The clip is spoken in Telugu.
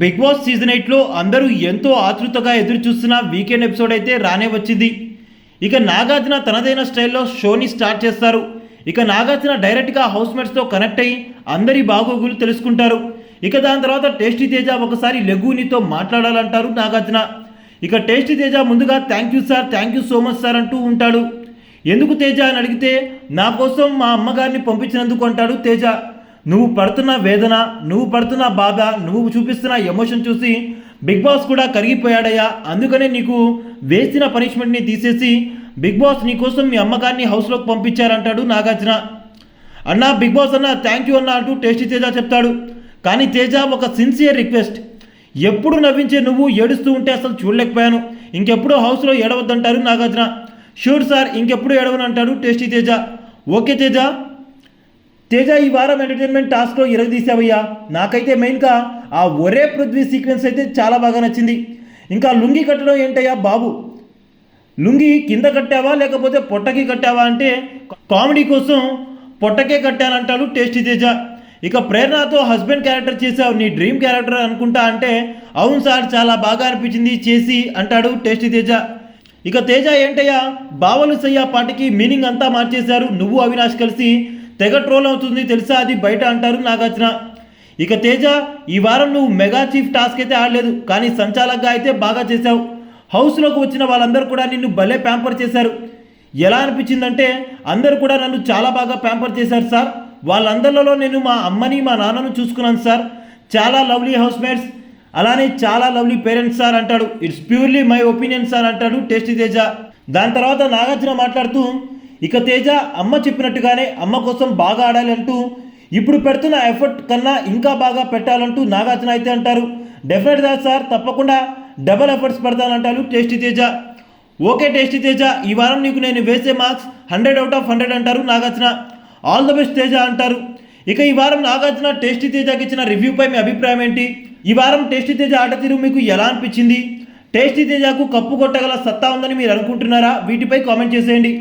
బిగ్ బాస్ సీజన్ ఎయిట్లో అందరూ ఎంతో ఆతృతగా ఎదురు చూస్తున్న వీకెండ్ ఎపిసోడ్ అయితే రానే వచ్చింది. ఇక నాగార్జున తనదైన స్టైల్లో షోని స్టార్ట్ చేస్తారు. ఇక నాగార్జున డైరెక్ట్గా హౌస్మేట్స్తో కనెక్ట్ అయ్యి అందరి బాగోగులు తెలుసుకుంటారు. ఇక దాని తర్వాత టేస్టీ తేజ ఒకసారి లెగునితో మాట్లాడాలంటారు నాగార్జున. ఇక టేస్టీ తేజ ముందుగా thank you sir thank you so much sir అంటూ ఉంటాడు. ఎందుకు తేజ అని అడిగితే నా కోసం మా అమ్మగారిని పంపించినందుకు అంటాడు తేజ. నువ్వు పడుతున్న వేదన నువ్వు పడుతున్న బాధ నువ్వు చూపిస్తున్న ఎమోషన్ చూసి బిగ్ బాస్ కూడా కరిగిపోయాడయ్యా. అందుకనే నీకు వేసిన పనిష్మెంట్ని తీసేసి బిగ్ బాస్ నీ కోసం మీ అమ్మగారిని హౌస్లోకి పంపించారంటాడు నాగార్జున. అన్నా బిగ్ బాస్ అన్న థ్యాంక్ యూ అన్న అంటూ టేస్టీ తేజ చెప్తాడు. కానీ తేజ ఒక సిన్సియర్ రిక్వెస్ట్ ఎప్పుడు నవ్వించే నువ్వు ఏడుస్తూ ఉంటే అసలు చూడలేకపోయాను. ఇంకెప్పుడు హౌస్లో ఏడవద్దంటారు నాగార్జున. షూర్ సార్ ఇంకెప్పుడు ఏడవనంటాడు టేస్టీ తేజ. ఓకే తేజ. తేజ ఈ వారం ఎంటర్టైన్మెంట్ టాస్క్లో ఇరగదీసావయ్యా నాకైతే మెయిన్గా ఆ ఒరే పృథ్వీ సీక్వెన్స్ అయితే చాలా బాగా నచ్చింది. ఇంకా లుంగి కట్టడం ఏంటయ్యా బాబు? లుంగి కింద కట్టావా లేకపోతే పొట్టకి కట్టావా అంటే కామెడీ కోసం పొట్టకే కట్టానంటాడు టేస్టీ తేజ. ఇక ప్రేరణతో హస్బెండ్ క్యారెక్టర్ చేసావు నీ డ్రీమ్ క్యారెక్టర్ అనుకుంటా అంటే అవును సార్ చాలా బాగా అనిపించింది చేసి అంటాడు టేస్టీ తేజ. ఇక తేజ ఏంటయ్యా బావలు సయ్య పాటకి మీనింగ్ అంతా మార్చేశారు నువ్వు అవినాష్ కలిసి తెగ ట్రోల్ అవుతుంది తెలుసా? అది బయట అంటారు నాగార్జున. ఇక తేజ ఈ వారం నువ్వు మెగా చీఫ్ టాస్క్ అయితే ఆడలేదు కానీ సంచాలకంగా అయితే బాగా చేశావు. హౌస్లోకి వచ్చిన వాళ్ళందరూ కూడా నిన్ను భలే ప్యాంపర్ చేశారు. ఎలా అనిపించిందంటే అందరూ కూడా నన్ను చాలా బాగా ప్యాంపర్ చేశారు సార్. వాళ్ళందరిలో నేను మా అమ్మని మా నాన్నను చూసుకున్నాను సార్. చాలా లవ్లీ హౌస్ మేట్స్ అలానే చాలా లవ్లీ పేరెంట్స్ సార్ అంటాడు. It's purely my opinion sir అంటాడు టేస్టీ తేజ. దాని తర్వాత నాగార్జున మాట్లాడుతూ ఇక తేజ అమ్మ చెప్పినట్టుగానే అమ్మ కోసం బాగా ఆడాలి అంటూ ఇప్పుడు పెడుతున్న ఎఫర్ట్ కన్నా ఇంకా బాగా పెట్టాలంటూ నాగార్జున అయితే అంటారు. డెఫినెట్గా సార్ తప్పకుండా double efforts పెడతానంటారు tasty Teja. Okay tasty Teja ఈ వారం నీకు నేను వేసే marks hundred out of hundred అంటారు Nagarjuna. All the best Teja అంటారు. ఇక ఈ వారం నాగార్జున టేస్టీ తేజకి ఇచ్చిన రివ్యూపై మీ అభిప్రాయం ఏంటి? ఈ వారం టేస్టీ తేజ ఆట తీరు మీకు ఎలా అనిపించింది? టేస్టీ తేజకు కప్పు కొట్టగల సత్తా ఉందని మీరు అనుకుంటున్నారా? వీటిపై కామెంట్ చేసేయండి.